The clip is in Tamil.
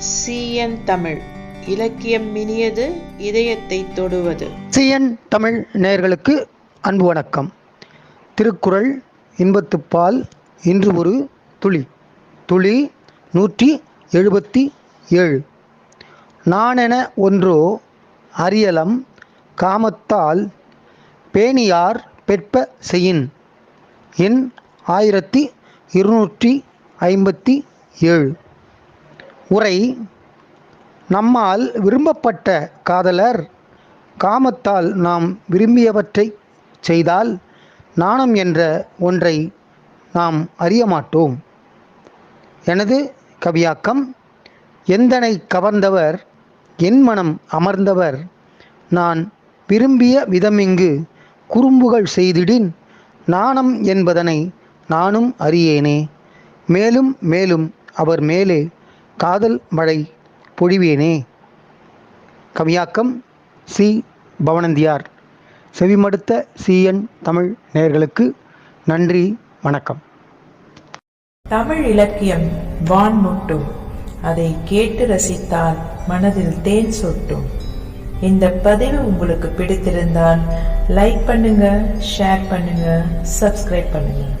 சிஎன் தமிழ். இலக்கியம் மினியது இதயத்தை தொடுவது. சிஎன் தமிழ் நேயர்களுக்கு அன்பு வணக்கம். திருக்குறள் இன்பத்துப்பால் இன்று ஒரு துளி. துளி நூற்றி எழுபத்தி ஏழு. நானென ஒன்றோ அரியலம் காமத்தால் பேணியார் பெற்ப செயின் எண் ஆயிரத்தி இருநூற்றி ஐம்பத்தி ஏழு. உரை நம்மால் விரும்பப்பட்ட காதலர் காமத்தால் நாம் விரும்பியவற்றை செய்தால் நாணம் என்ற ஒன்றை நாம் அறிய மாட்டோம். எனது கவியாக்கம் எந்தனை கவர்ந்தவர் என் மனம் அமர்ந்தவர் நான் விரும்பிய விதமிங்கு குறும்புகள் செய்திடின் நாணம் என்பதனை நானும் அறியேனே. மேலும் மேலும் அவர் மேலே காதல் மழை பொழிவேனே. கவியாக்கம் சி. பவனந்தியார். செவிமடுத்த சிஎன் தமிழ் நேயர்களுக்கு நன்றி வணக்கம். தமிழ் இலக்கியம் வான் முட்டும். அதை கேட்டு ரசித்தால் மனதில் தேன் சொட்டும். இந்த பதிவு உங்களுக்கு பிடித்திருந்தால் லைக் பண்ணுங்க ஷேர் பண்ணுங்க சப்ஸ்கிரைப் பண்ணுங்க.